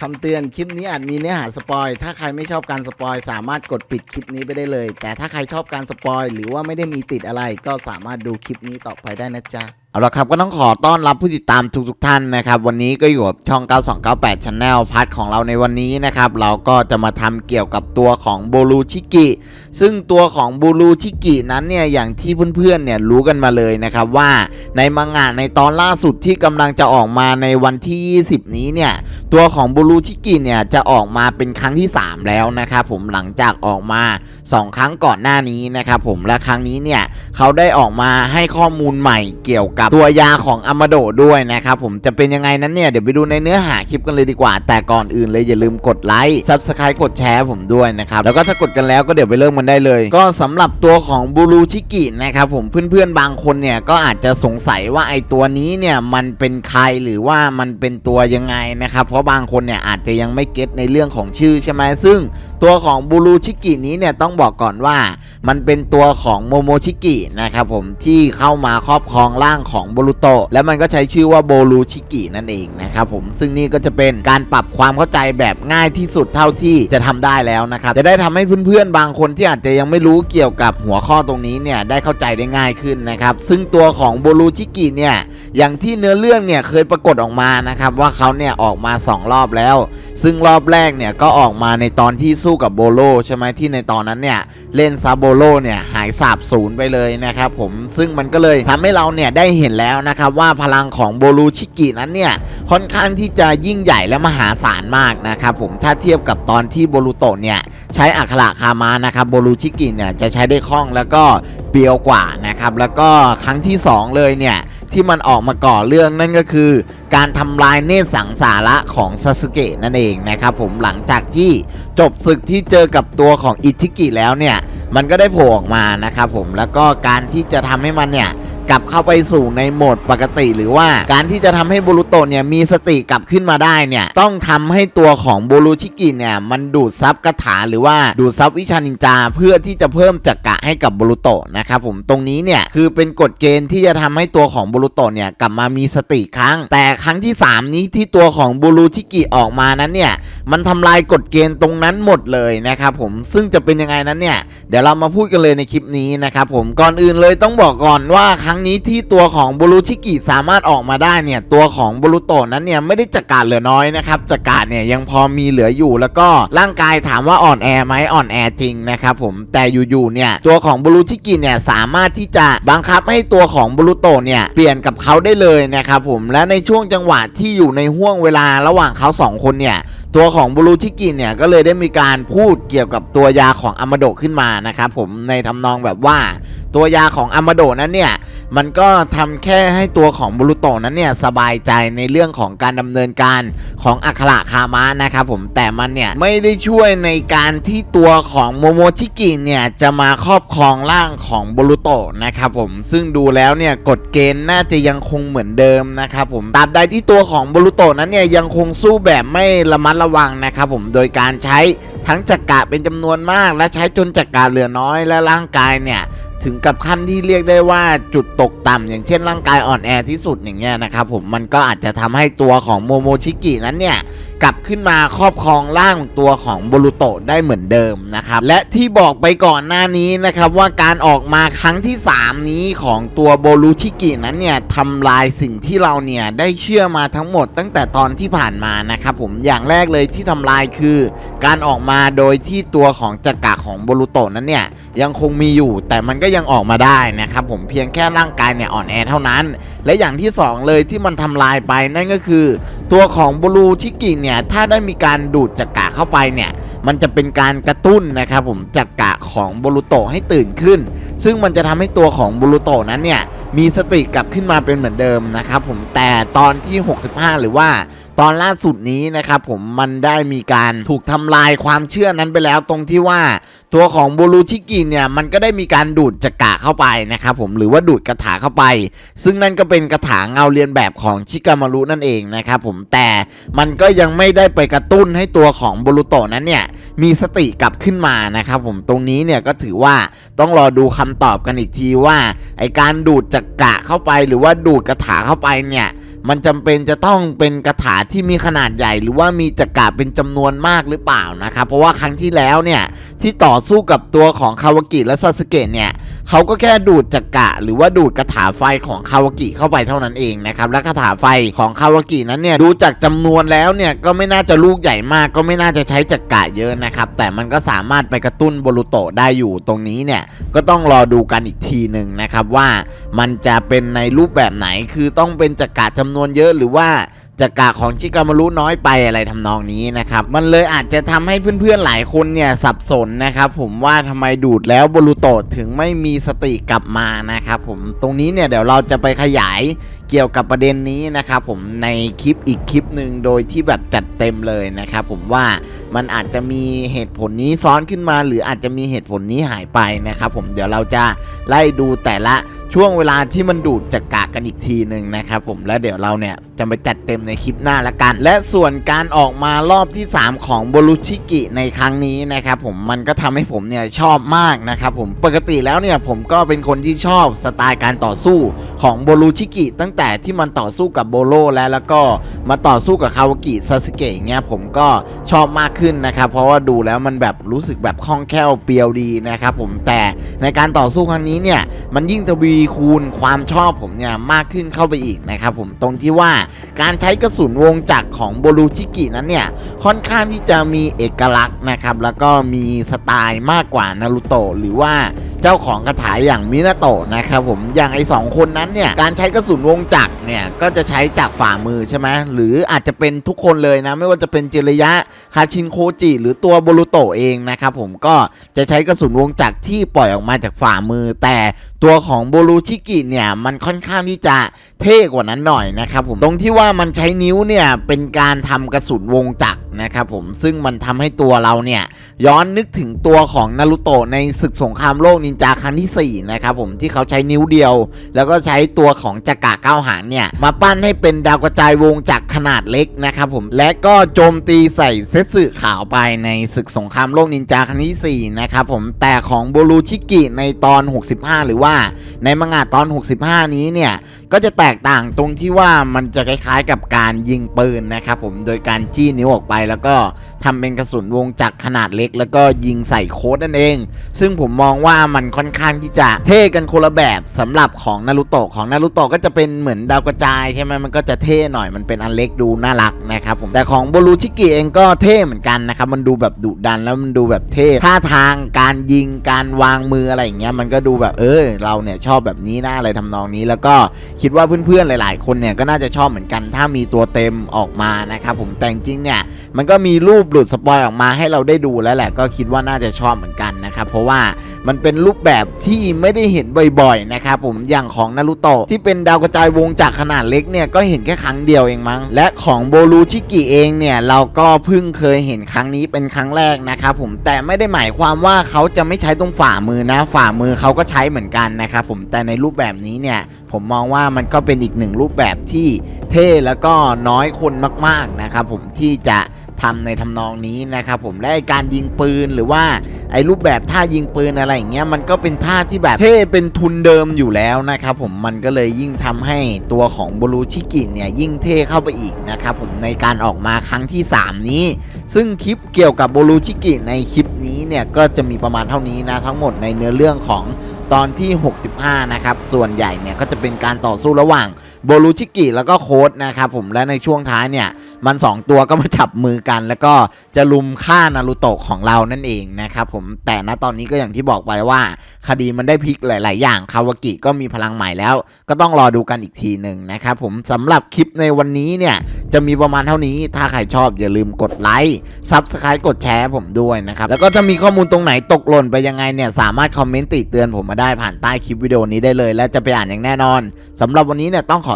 คำเตือนคลิปนี้อาจมีเนื้อหาสปอย ถ้าใครไม่ชอบการสปอย สามารถกดปิดคลิปนี้ไปได้เลย แต่ถ้าใครชอบการสปอย หรือว่าไม่ได้มีติดอะไรก็สามารถดูคลิปนี้ต่อไปได้นะจ๊ะ เอาละครับก็ต้องขอต้อนรับผู้ติดตามทุกๆท่านนะครับ วันนี้ก็อยู่กับช่อง 9298 Channel พาร์ทของเราในวันนี้นะครับ เราก็จะมาทำเกี่ยวกับตัวของโบลูชิกิซึ่งตัวของบูรูชิกินั้นเนี่ยอย่างที่เพื่อนๆเนี่ยรู้กันมาเลยนะครับว่าในมังงะในตอนล่าสุดที่กำลังจะออกมาในวันที่ 20 นี้เนี่ยตัวของบูรูชิกิเนี่ยจะออกมาเป็นครั้งที่ 3 แล้วนะครับผมหลังจากออกมา 2 ครั้งก่อนหน้านี้นะครับผมและครั้งนี้เนี่ยเขาได้ออกมาให้ข้อมูลใหม่เกี่ยวกับตัวยาของอามาโดด้วยนะครับผมจะเป็นยังไงนั้นเนี่ยเดี๋ยวไปดูในเนื้อหาคลิปกันเลยดีกว่า แต่ก่อนอื่นเลยอย่าลืมกดไลค์ Subscribe กดแชร์ผมด้วยนะครับแล้วก็ถ้ากดกันแล้วก็เดี๋ยวไปเริ่มกันได้เลย ก็สำหรับตัวของบูรูชิกินะครับผมเพื่อนๆบางคนเนี่ยก็อาจจะสงสัยว่าไอตัวนี้เนี่ยมันเป็นใครหรือว่ามันเป็นตัวยังไงนะครับเพราะบางคนเนี่ยอาจจะยังไม่เก็ตในเรื่องของชื่อใช่ไหมซึ่งตัวของบูรูชิกินี้เนี่ยต้องบอกก่อนว่า มันเป็นตัวของโมโมชิกินะครับผมที่เข้ามาครอบครองร่างของโบรุโตและมันก็ใช้ชื่อว่าโบรูชิกินั่นเองนะครับผมซึ่งนี่ก็จะเป็นการปรับความเข้าใจแบบง่ายที่สุดเท่าที่จะทำได้แล้วนะครับจะได้ทำให้เพื่อนๆบางคนที่อาจจะยังไม่รู้เกี่ยวกับหัวข้อตรงนี้เนี่ยได้เข้าใจได้ง่ายขึ้นนะครับซึ่งตัวของโบรูชิกิเนี่ยอย่างที่เนื้อเรื่องเนี่ยเคยปรากฏออกมานะครับว่าเขาเนี่ยออกมา 2 รอบแล้ว ซึ่งรอบแรกเนี่ยก็ออกมาในตอนที่สู้กับโบโลใช่ไหมที่ในตอนนั้นเนี่ยเล่นซาโบโลเนี่ยหายสาบสูญไปเลยนะครับผมซึ่งมันก็เลยทำให้เราเนี่ยได้เห็น็นแล้วนะครับว่าพลังของโบลูชิกินั้นเนี่ยค่อนข้างที่จะยิ่งใหญ่และมหาศาลมากนะครับผมถ้าเทียบกับตอนที่โบลูโตะเนี่ยใช้อัคระคามานะครับโบลูชิกิเนี่ยจะใช้ได้คล่องแล้วก็เปียวกว่านะครับแล้วก็ครั้งที่สองเลยเนี่ยที่มันออกมาก่อเรื่องนั่นก็คือ การทำลายเนตรสังสาระของซาสึเกะนั่นเองนะครับผมหลังจากที่จบศึกที่เจอกับตัวของอิทิกิแล้วเนี่ยมันก็ได้โผล่ออกมานะครับผมแล้วก็การที่จะทำให้มันเนี่ย กลับเข้าไปสู่ในโหมดปกติหรือว่าการที่จะทำให้บูรุโตเนี่ยมีสติกลับขึ้นมาได้เนี่ยต้องทำให้ตัวของบูรุชิกิเนี่ยมันดูดซับคาถาหรือว่าดูดซับวิชานินจา เพื่อที่จะเพิ่มจักระให้กับบูรุโตนะครับผมตรงนี้เนี่ยคือเป็นกฎเกณฑ์ที่จะทำให้ตัวของบูรุโตเนี่ยกลับมามีสติครั้ง แต่ครั้งที่ 3 นี้ที่ตัวของบูรุชิกิออกมานั้นเนี่ย มันทำลายกฎเกณฑ์ตรงนั้นหมดเลยนะครับผมซึ่งจะเป็นยังไงนั้นเนี่ยเดี๋ยวเรามาพูดกันเลยในคลิปนี้นะครับผมก่อนอื่นเลยต้องบอกก่อนว่าครั้งนี้ที่ตัวของบรุชิกิสามารถออกมาได้เนี่ยตัวของบรุโตนั้นเนี่ยไม่ได้จักการเหลือน้อยนะครับจักการเนี่ยยังพอมีเหลืออยู่แล้วก็ร่างกายถามว่าอ่อนแอไหมอ่อนแอจริงนะครับผมแต่อยู่ๆเนี่ยตัวของบรุชิกิเนี่ยสามารถที่จะบังคับให้ตัวของบรุโตเนี่ยเปลี่ยนกับเขาได้เลยนะครับผมและในช่วงจังหวะที่อยู่ในห่วงเวลาระหว่างเขาสองคนเนี่ยตัวของบูรุชิกิเนี่ยก็เลยได้มีการพูดเกี่ยวกับตัวยาของอามาโดะขึ้นมานะครับผมในทำนองแบบว่าตัวยาของอามาโดนั้นเนี่ยมันก็ทำแค่ให้ตัวของบรุโตนั้นเนี่ยสบายใจในเรื่องของการดำเนินการของอัคระคามะนะครับผมแต่มันเนี่ยไม่ได้ช่วยในการที่ตัวของโมโมชิกิเนี่ยจะมาครอบครองร่างของบรุโตนะครับผมซึ่งดูแล้วเนี่ยกฎเกณฑ์น่าจะยังคงเหมือนเดิมนะครับผมตราบใดที่ตัวของบรุโตนั้นเนี่ยยังคงสู้แบบไม่ระมัดระวังนะครับผมโดยการใช้ทั้งจักระเป็นจำนวนมาก และใช้จนจักระเหลือน้อยและร่างกายเนี่ย ถึงกับขั้นที่เรียกได้ว่าจุดตกต่ำอย่างเช่นร่างกายอ่อนแอที่สุดอย่างเงี้ยนะครับผมมันก็อาจจะทำให้ตัวของโมโมชิกินั้นเนี่ยกลับขึ้นมาครอบครองร่างตัวของโบรุโตะได้เหมือนเดิมนะครับ และที่บอกไปก่อนหน้านี้นะครับว่าการออกมาครั้งที่ 3 นี้ของตัวโบรุชิกินั้นเนี่ยทำลายสิ่งที่เราเนี่ยได้เชื่อมาทั้งหมดตั้งแต่ตอนที่ผ่านมานะครับผมอย่างแรกเลยที่ทำลายคือการออกมาโดยที่ตัวของจักระของโบรุโตะนั้นเนี่ยยังคงมีอยู่แต่มันก็ยังออกมาได้นะครับผมเพียงแค่ร่างกายเนี่ยอ่อนแอเท่านั้น และอย่างที่สองเลยที่มันทำลายไปนั่นก็คือ ตัวของโบรูชิกิเนี่ยถ้าได้มีการดูดจักระเข้าไปเนี่ยมันจะเป็นการกระตุ้นนะครับผมจักระของโบรูโตให้ตื่นขึ้น ซึ่งมันจะทำให้ตัวของโบรูโตนั้นเนี่ยมีสติกลับขึ้นมาเป็นเหมือนเดิมนะครับผมแต่ตอนที่ 65 หรือว่าตอนล่าสุดนี้นะครับผมมันได้มีการถูกทำลายความเชื่อนั้นไปแล้วตรงที่ว่าตัวของบูรูชิกิเนี่ยมันก็ได้มีการดูดจักระเข้าไปนะครับผมหรือว่าดูดกระถาเข้าไป ซึ่งนั่นก็เป็นกระถาเงาเรียนแบบของชิกามารุนั่นเองนะครับผมแต่มันก็ยังไม่ได้ไปกระตุ้นให้ตัวของบูรุโตนั้นเนี่ยมีสติกลับขึ้นมานะครับผมตรงนี้เนี่ยก็ถือว่าต้องรอดูคำตอบกันอีกทีว่าไอการดูดจักะเข้าไปหรือว่าดูดกระถาเข้าไปเนี่ยมันจำเป็นจะต้องเป็นกระถาที่มีขนาดใหญ่ หรือว่ามีจักระเป็นจำนวนมากหรือเปล่านะครับเพราะว่าครั้งที่แล้วเนี่ยที่ต่อสู้กับตัวของคาวากิและซาสึเกะเนี่ย เขาก็แค่ดูดจักระหรือว่าดูดคาถาไฟของคาวากิเข้าไปเท่านั้นเองนะครับและคาถาไฟของคาวากินั้นเนี่ยดูจากจำนวนแล้วเนี่ยก็ไม่น่าจะลูกใหญ่มาก ก็ไม่น่าจะใช้จักระเยอะนะครับแต่มันก็สามารถไปกระตุ้นโบรูโตะได้อยู่ตรงนี้เนี่ยก็ต้องรอดูกันอีกทีหนึ่งนะครับว่ามันจะเป็นในรูปแบบไหนคือต้องเป็นจักระจำนวนเยอะหรือว่า จักระของชิกามารุน้อยไปอะไรทำนองนี้นะครับ มันเลยอาจจะทำให้เพื่อนๆหลายคนเนี่ยสับสนนะครับ ผมว่าทำไมดูดแล้วบรูโตถึงไม่มีสติกลับมานะครับผมตรงนี้เนี่ยเดี๋ยวเราจะไปขยายเกี่ยวกับประเด็นนี้นะครับผมในคลิปอีกคลิปหนึ่งโดยที่แบบจัดเต็มเลยนะครับผมว่ามันอาจจะมีเหตุผลนี้ซ้อนขึ้นมา หรืออาจจะมีเหตุผลนี้หายไปนะครับผมเดี๋ยวเราจะไล่ดูแต่ละ ช่วงเวลาที่มันดูดจักระกันอีกทีหนึ่งนะครับผมแล้วเดี๋ยวเราเนี่ยจะไปจัดเต็มในคลิปหน้าละกัน และส่วนการออกมารอบที่ 3 ของโบรุชิกิในครั้งนี้นะครับผมมันก็ทำให้ผมเนี่ยชอบมากนะครับผมปกติแล้วเนี่ยผมก็เป็นคนที่ชอบสไตล์การต่อสู้ของโบรุชิกิ ตั้งแต่ที่มันต่อสู้กับโบโลแล้วแล้วก็มาต่อสู้กับคาวากิซาสึเกะอย่างเงี้ยผมก็ชอบมากขึ้นนะครับเพราะว่าดูแล้วมันแบบรู้สึกแบบคล่องแคล่วเปียวดีนะครับผมแต่ในการต่อสู้ครั้งนี้เนี่ยมันยิ่งทวีคูณความชอบผมเนี่ยมากขึ้นเข้าไปอีกนะครับผมตรงที่ว่าการใช้กระสุนวงจักรของโบรูชิกินั้นเนี่ยค่อนข้างที่จะมีเอกลักษณ์นะครับแล้วก็มีสไตล์มากกว่านารูโตะหรือว่าเจ้าของคาถาอย่างมินาโตะนะครับผมอย่างไอสองคนนั้นเนี่ยการใช้กระสุนวงจักรเนี่ยก็จะใช้จากฝ่ามือใช่ไหมหรืออาจจะเป็นทุกคนเลยนะไม่ว่าจะเป็นเจระยะคาชินโคจิหรือตัวโบรูโตะเองนะครับผมก็จะใช้กระสุนวงจักรที่ปล่อยออกมาจากฝ่ามือ แต่ตัวของโบรูชิกิเนี่ยมันค่อนข้างที่จะเท่กว่านั้นหน่อยนะครับผมตรงที่ว่ามันใช้นิ้วเนี่ยเป็นการทำกระสุนวงจักรนะครับผมซึ่งมันทำให้ตัวเราเนี่ยย้อนนึกถึงตัวของนารูโตะในศึกสงครามโลกนินจาครั้งที่สี่นะครับผมที่เขาใช้นิ้วเดียว แล้วก็ใช้ตัวของจักระเก้าหางเนี่ยมาปั้นให้เป็นดาวกระจายวงจักรขนาดเล็กนะครับผมและก็โจมตีใส่เซตสึขาวไปในศึกสงครามโลกนินจาครั้งที่สี่นะครับผมแต่ของโบรูชิกิในตอน 65 หรือว่าในมังงะตอน 65 นี้เนี่ยก็จะแตกต่างตรงที่ว่ามันจะคล้ายๆกับการยิงปืนนะครับผมโดยการจี้นิ้วออกไป แล้วก็ทำเป็นกระสุนวงจักรขนาดเล็ก แล้วก็ยิงใส่โค้ดนั่นเอง ซึ่งผมมองว่ามันค่อนข้างที่จะเท่กันคนละแบบสำหรับของนารูโตะของนารูโตะก็จะเป็นเหมือนดาวกระจายใช่ไหมมันก็จะเท่หน่อยมันเป็นอันเล็กดูน่ารักนะครับผมแต่ของโบรูชิกิเองก็เท่เหมือนกันนะครับมันดูแบบดุดันแล้วมันดูแบบเท่ท่าทางการยิงการวางมืออะไรอย่างเงี้ยมันก็ดูแบบเออเราเนี่ยชอบแบบนี้นะอะไรทำนองนี้แล้วก็คิดว่าเพื่อนๆหลาย ๆ คนเนี่ยก็น่าจะชอบเหมือนกัน ถ้ามีตัวเต็มออกมานะครับผมแต่จริงเนี่ยมันก็มีรูปหลุดสปอยออกมาให้เราได้ดูแล้วแหละก็คิดว่าน่าจะชอบเหมือนกันนะ รับเพราะว่ามันเป็นรูปแบบที่ไม่ได้เห็นบ่อยๆนะครับผมอย่างของนารูโตะที่เป็นดาวกระจายวงจากขนาดเล็กเนี่ยก็เห็นแค่ครั้งเดียวเองมั้ง และของโบรูชิกิเองเนี่ยเราก็เพิ่งเคยเห็นครั้งนี้เป็นครั้งแรกนะครับผมแต่ไม่ได้หมายความว่าเขาจะไม่ใช้ตรงฝ่ามือนะ ฝ่ามือเขาก็ใช้เหมือนกันนะครับผมแต่ในรูปแบบนี้เนี่ยผมมองว่ามันก็เป็นอีกหนึ่งรูปแบบที่เท่แล้วก็น้อยคนมากๆนะครับผมที่จะ ทำในทำนองนี้นะครับผมและการยิงปืนหรือว่าไอ้รูปแบบท่ายิงปืนอะไรอย่างเงี้ยมันก็เป็นท่าที่แบบเท่เป็นทุนเดิมอยู่แล้วนะครับผมมันก็เลยยิ่งทำให้ตัวของบรูชิกิเนี่ยยิ่งเท่เข้าไปอีกนะครับผมในการออกมาครั้งที่ 3 นี้ ซึ่งคลิปเกี่ยวกับบรูชิกิในคลิปนี้เนี่ยก็จะมีประมาณเท่านี้นะทั้งหมดในเนื้อเรื่องของตอนที่ 65 นะครับ ส่วนใหญ่เนี่ยก็จะเป็นการต่อสู้ระหว่าง โบรูชิกิแล้วก็โค้ดนะครับผมและในช่วงท้ายเนี่ย มัน 2 ตัวก็มาจับมือกัน แล้วก็จะลุมฆ่านารูโตะของเรานั่นเองนะครับผมแต่ณตอนนี้ก็อย่างที่บอกไปว่า คดีมันได้พลิกหลาย ๆ อย่างคาวากิก็มีพลังใหม่แล้ว ก็ต้องรอดูกันอีกทีหนึ่งนะครับผมสำหรับคลิปในวันนี้เนี่ยจะมีประมาณเท่านี้ถ้าใครชอบอย่าลืมกดไลค์ซับสไครต์กดแชร์ผมด้วยนะครับแล้วก็ถ้ามีข้อมูลตรงไหนตกหล่นไปยังไงเนี่ยสามารถคอมเมนต์ติเตือนผมมาได้ผ่านใต้คลิปวิดีโอนี้ได้เลย และจะไปอ่านอย่างแน่นอนสำหรับวันนี้เนี่ยต้องขอ